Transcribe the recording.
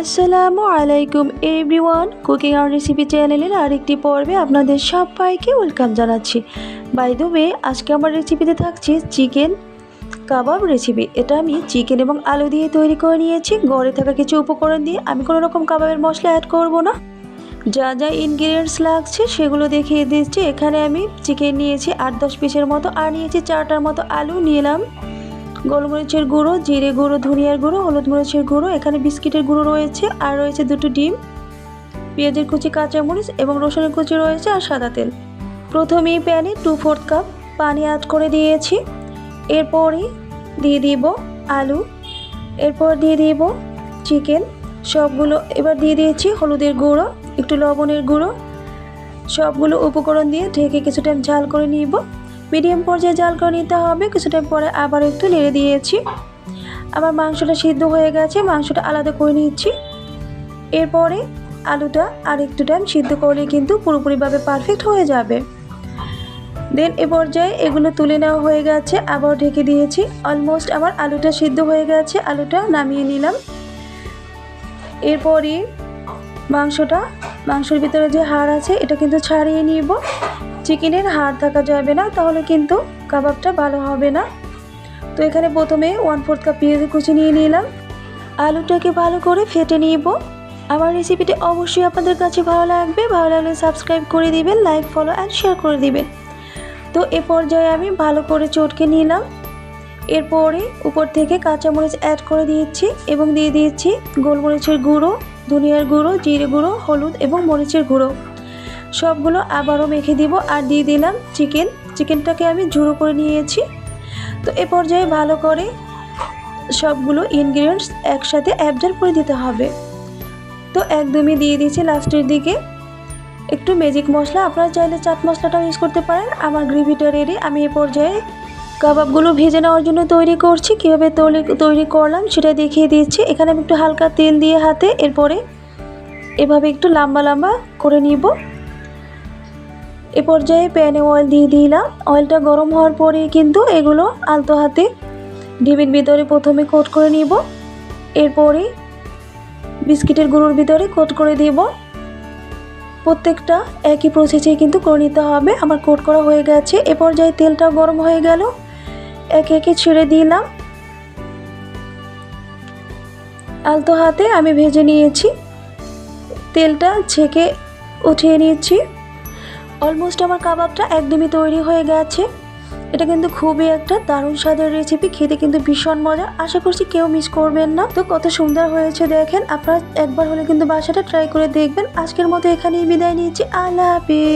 আসসালামু আলাইকুম everyone, cooking আর recipe চ্যানেলের আরেকটি পর্বে আপনাদের সবাইকে ওয়েলকাম জানাচ্ছি। বাই দ্য আজকে আমার রেসিপিতে থাকছে চিকেন কাবাব রেসিপি এটা আমি চিকেন এবং আলু দিয়ে তৈরি করে নিয়েছি। ঘরে থাকা কিছু উপকরণ দিয়ে আমি কোনো রকম কাবাবের মশলা অ্যাড করব না। যা যা ইনগ্রিডিয়েন্টস লাগছে সেগুলো দেখিয়ে দিচ্ছি। এখানে আমি চিকেন নিয়েছি, আট দশ পিসের মতো। আর নিয়েছি চারটার মতো আলু। নিলাম। গোলমরিচের গুঁড়ো, জিরে গুঁড়ো, ধনিয়ার গুঁড়ো, হলুদ মরিচের গুঁড়ো, এখানে বিস্কিটের গুঁড়ো রয়েছে আর রয়েছে দুটো ডিম, পেঁয়াজের কুচি, কাঁচামরিচ এবং রসুনের কুচি রয়েছে আর সাদা তেল। প্রথমেই প্যানে টু ফোর্থ কাপ পানি অ্যাড করে দিয়েছি। এরপরে দিয়ে দিব আলু, এরপর দিয়ে দিব চিকেন সবগুলো এবার দিয়ে দিয়েছি হলুদের গুঁড়ো, একটু লবণের গুঁড়ো। সবগুলো উপকরণ দিয়ে ঢেকে কিছু টাইম ঝাল করে নিব। মিডিয়াম পর্যায়ে জাল করে নিতে হবে। কিছুটা পরে আবার একটু নেড়ে দিয়েছি। আমার মাংসটা সিদ্ধ হয়ে গেছে, মাংসটা আলাদা করে নিচ্ছি। এরপরে আলুটা আর একটু টাইম সিদ্ধ করলে কিন্তু পুরোপুরিভাবে পারফেক্ট হয়ে যাবে। দেন এ পর্যায়ে এগুলো তুলে নেওয়া হয়ে গেছে, আবার ঢেকে দিয়েছি। অলমোস্ট আমার আলুটা সিদ্ধ হয়ে গেছে, আলুটা নামিয়ে নিলাম। এরপরই মাংসটা, মাংসের ভিতরে যে হাড় আছে, এটা কিন্তু ছাড়িয়ে নিব। চিকেনের হাড় থাকা যাবে না, তাহলে কিন্তু কাবাবটা ভালো হবে না। তো এখানে প্রথমে ওয়ান ফোর্থ কাপ পেঁয়াজের কুচি নিয়ে নিলাম। আলুটাকে ভালো করে ফেটে নিব। আমার রেসিপিটি অবশ্যই আপনাদের কাছে ভালো লাগবে। ভালো লাগলে সাবস্ক্রাইব করে দিবেন লাইক ফলো অ্যান্ড শেয়ার করে দিবেন। তো এ পর্যায়ে আমি ভালো করে চটকে নিলাম। এরপরে উপর থেকে কাঁচামরিচ অ্যাড করে দিয়েছি এবং দিয়ে দিয়েছি গোলমরিচের গুঁড়ো, ধনিয়ার গুঁড়ো, জিরে গুঁড়ো, হলুদ এবং মরিচের গুঁড়ো। সবগুলো আবারও মেখে দিব আর দিয়ে দিলাম চিকেন। চিকেনটাকে আমি ঝুড়ো করে নিয়েছি। তো এ পর্যায়ে ভালো করে সবগুলো ইনগ্রিডিয়েন্টস একসাথে অ্যাবজর্ব করে দিতে হবে। তো একদমই দিয়ে দিয়েছি লাস্টের দিকে। একটু ম্যাজিক মশলা, আপনারা চাইলে চাট মশলাটাও ইউজ করতে পারেন। আমার গ্রেভিটা রেডি আমি এ পর্যায়ে কাবাবগুলো ভেজে নেওয়ার জন্য তৈরি করছি। কীভাবে তৈরি তৈরি করলাম সেটা দেখিয়ে দিচ্ছি। এখানে আমি একটু হালকা তেল দিয়ে হাতে, এরপরে এভাবে একটু লম্বা লম্বা করে নিব। এ পর্যায়ে প্যানে অয়েল দিয়ে দিলাম। অয়েলটা গরম হওয়ার পরে কিন্তু এগুলো আলতো হাতে ডিমের ভিতরে প্রথমে কোট করে নিব। এরপরে বিস্কিটের গুঁড়োর ভিতরে কোট করে দিব। প্রত্যেকটা একই প্রসেসে কিন্তু করে নিতে হবে। আমার কোট করা হয়ে গেছে। এ পর্যায়ে তেলটাও গরম হয়ে গেল। একে একে ছেড়ে দিলাম। আলতো হাতে আমি ভেজে নিয়েছি। তেলটা ছেঁকে উঠিয়ে নিয়েছি। অলমোস্ট আমার কাবাবটা একদমই তৈরি হয়ে গেছে। এটা কিন্তু খুবই একটা দারুণ স্বাদের রেসিপি খেতে কিন্তু ভীষণ মজা আশা করছি কেউ মিস করবেন না। তো কত সুন্দর হয়েছে দেখেন। আপনারা একবার হলে কিন্তু বাসাটা ট্রাই করে দেখবেন। আজকের মতো এখানেই বিদায় নিয়েছি আল্লাহ হাফিজ।